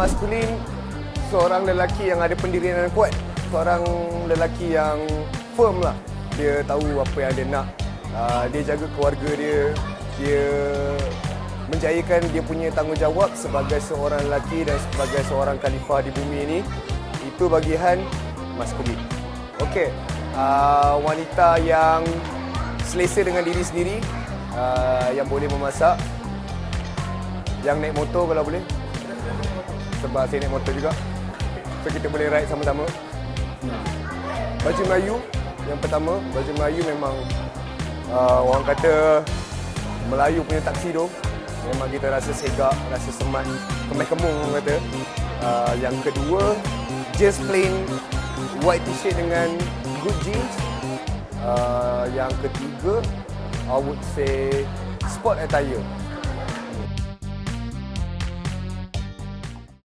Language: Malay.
maskulin seorang lelaki yang ada pendirian yang kuat seorang lelaki yang firm lah. Dia tahu apa yang dia nak. Uh, dia jaga keluarga dia. Dia menjayakan dia punya tanggungjawab sebagai seorang lelaki dan sebagai seorang khalifah di bumi ini. Itu bagian maskulin. Okey uh, wanita yang selesa dengan diri sendiri uh, yang boleh memasak. Yang naik motor kalau boleh sebab saya naik motor juga. So kita boleh ride sama-sama. Baju Melayu yang pertama. Baju Melayu memang uh, orang kata Melayu punya taksi tu memang kita rasa segak rasa semat kemeh kemung orang kata. Uh, yang kedua just plain white t-shirt dengan good jeans. Uh, yang ketiga I would say sport attire